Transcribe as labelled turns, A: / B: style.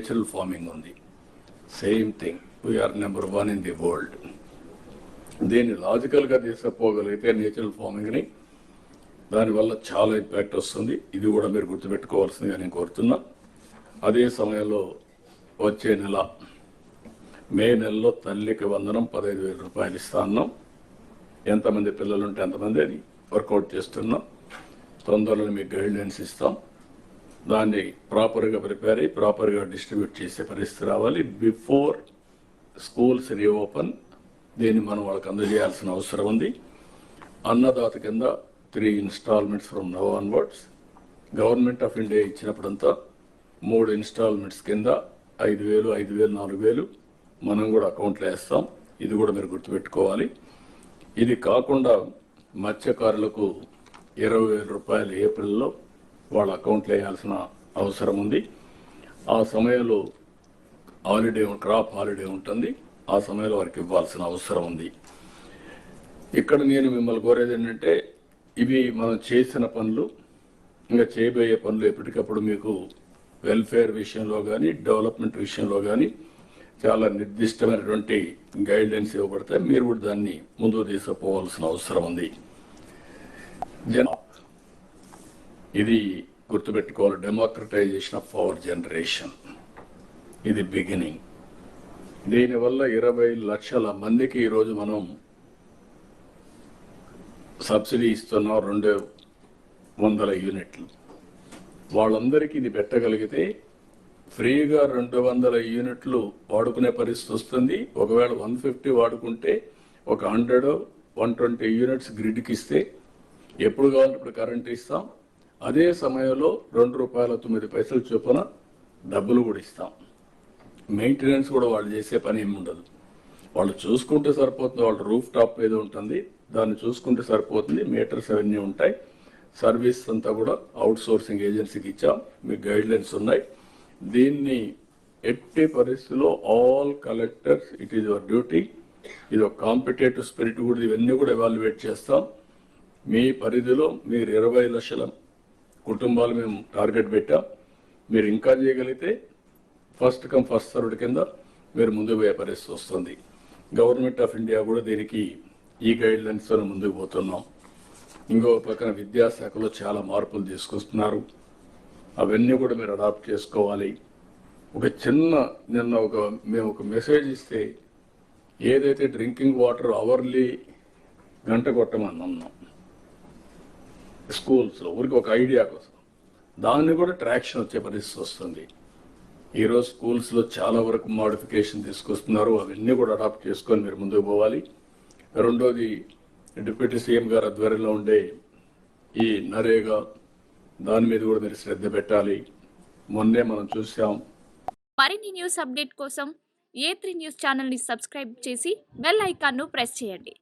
A: Natural farming ఉంది. Same thing we're number one in the world దీన్ని లాజికల్గా తీసుకుపోగలిగితే natural ఫార్మింగ్ని దానివల్ల చాలా ఇంపాక్ట్ వస్తుంది. ఇది కూడా మీరు గుర్తుపెట్టుకోవాల్సిందిగా నేను కోరుతున్నా. అదే సమయంలో వచ్చే నెల మే నెలలో తల్లికి వందనం పదహైదు వేల రూపాయలు ఇస్తా అన్నాం. ఎంతమంది పిల్లలు ఉంటే అంతమంది అది వర్కౌట్ చేస్తున్నాం. తొందరలో మీకు గైడ్లైన్స్ ఇస్తాం. దాన్ని ప్రాపర్గా ప్రిపేర్ అయ్యి ప్రాపర్గా డిస్ట్రిబ్యూట్ చేసే పరిస్థితి రావాలి బిఫోర్ స్కూల్స్ రీఓపెన్ దీన్ని మనం వాళ్ళకి అందజేయాల్సిన అవసరం ఉంది. అన్నదాత కింద three instalments from now onwards government of India ఇచ్చినప్పుడంతా మూడు ఇన్స్టాల్మెంట్స్ కింద ఐదు వేలు ఐదు వేలు నాలుగు వేలు మనం కూడా అకౌంట్లో వేస్తాం. ఇది కూడా మీరు గుర్తుపెట్టుకోవాలి. ఇది కాకుండా మత్స్యకారులకు ఇరవై వేల రూపాయలు ఏప్రిల్లో వాళ్ళ అకౌంట్లో వేయాల్సిన అవసరం ఉంది. ఆ సమయంలో హాలిడే క్రాప్ హాలిడే ఉంటుంది. ఆ సమయంలో వారికి ఇవ్వాల్సిన అవసరం ఉంది. ఇక్కడ నేను మిమ్మల్ని కోరేది ఏంటంటే ఇవి మనం చేసిన పనులు ఇంకా చేయబోయే పనులు ఎప్పటికప్పుడు మీకు వెల్ఫేర్ విషయంలో కానీ డెవలప్మెంట్ విషయంలో కానీ చాలా నిర్దిష్టమైనటువంటి గైడ్లైన్స్ ఇవ్వబడతాయి. మీరు కూడా దాన్ని ముందుకు తీసుకుపోవాల్సిన అవసరం ఉంది. జన ఇది గుర్తుపెట్టుకోవాలి డెమోక్రటైజేషన్ ఆఫ్ అవర్ జనరేషన్ ఇది బిగినింగ్ దీనివల్ల ఇరవై లక్షల మందికి ఈరోజు మనం సబ్సిడీ ఇస్తున్నాం రెండు వందల యూనిట్లు. వాళ్ళందరికీ ఇది పెట్టగలిగితే ఫ్రీగా రెండు వందల యూనిట్లు వాడుకునే పరిస్థితి వస్తుంది. ఒకవేళ వన్ ఫిఫ్టీ వాడుకుంటే ఒక హండ్రెడ్ వన్ ట్వంటీ యూనిట్స్ గ్రిడ్కి ఇస్తే ఎప్పుడు ఇప్పుడు కరెంట్ ఇస్తాం. అదే సమయంలో రెండు రూపాయల తొమ్మిది పైసలు చొప్పున డబ్బులు కూడా ఇస్తాం. మెయింటెనెన్స్ కూడా వాళ్ళు చేసే పని ఏమి ఉండదు. వాళ్ళు చూసుకుంటే సరిపోతుంది వాళ్ళ రూఫ్ టాప్ ఏదో ఉంటుంది దాన్ని చూసుకుంటే సరిపోతుంది మీటర్స్ అవన్నీ ఉంటాయి. సర్వీస్ అంతా కూడా అవుట్ సోర్సింగ్ ఏజెన్సీకి ఇచ్చాం మీకు గైడ్ లైన్స్ ఉన్నాయి. దీన్ని ఎట్టి పరిస్థితిలో all collectors it is your duty ఇది ఒక కాంపిటేటివ్ స్పిరిట్ కూడా ఇవన్నీ కూడా ఎవాల్యుయేట్ చేస్తాం. మీ పరిధిలో మీరు ఇరవై లక్షల కుటుంబాలు మేము టార్గెట్ పెట్టాం. మీరు ఇంకా చేయగలిగితే ఫస్ట్ కమ్ ఫస్ట్ సర్వ్డ్ కింద మీరు ముందుకు పోయే పరిస్థితి వస్తుంది. గవర్నమెంట్ ఆఫ్ ఇండియా కూడా దీనికి ఈ గైడ్ లైన్స్తో ముందుకు పోతున్నాం. ఇంకో పక్కన విద్యాశాఖలో చాలా మార్పులు తీసుకొస్తున్నారు. అవన్నీ కూడా మీరు అడాప్ట్ చేసుకోవాలి. ఒక చిన్న నిన్న ఒక మేము ఒక మెసేజ్ ఇస్తే ఏదైతే డ్రింకింగ్ వాటర్ అవర్లీ గంట కొట్టమని అన్నాం. స్కూల్స్లో ఊరికి ఒక ఐడియా కోసం. దాన్ని కూడా ట్రాక్షన్ వచ్చే పరిస్థితి వస్తుంది. ఈరోజు స్కూల్స్లో చాలా వరకు మోడిఫికేషన్ తీసుకొస్తున్నారు. అవన్నీ కూడా అడాప్ట్ చేసుకొని మీరు ముందుకు పోవాలి. రెండోది డిప్యూటీ సీఎం గారు ఆధ్వర్యంలో ఉండే ఈ నరేగా దాని మీద కూడా మీరు శ్రద్ధ పెట్టాలి. మొన్నే మనం చూసాం.
B: మరిన్ని న్యూస్ అప్డేట్ కోసం ఏ త్రీ న్యూస్ ఛానల్ని సబ్స్క్రైబ్ చేసి బెల్ ఐకాన్ను ప్రెస్ చేయండి.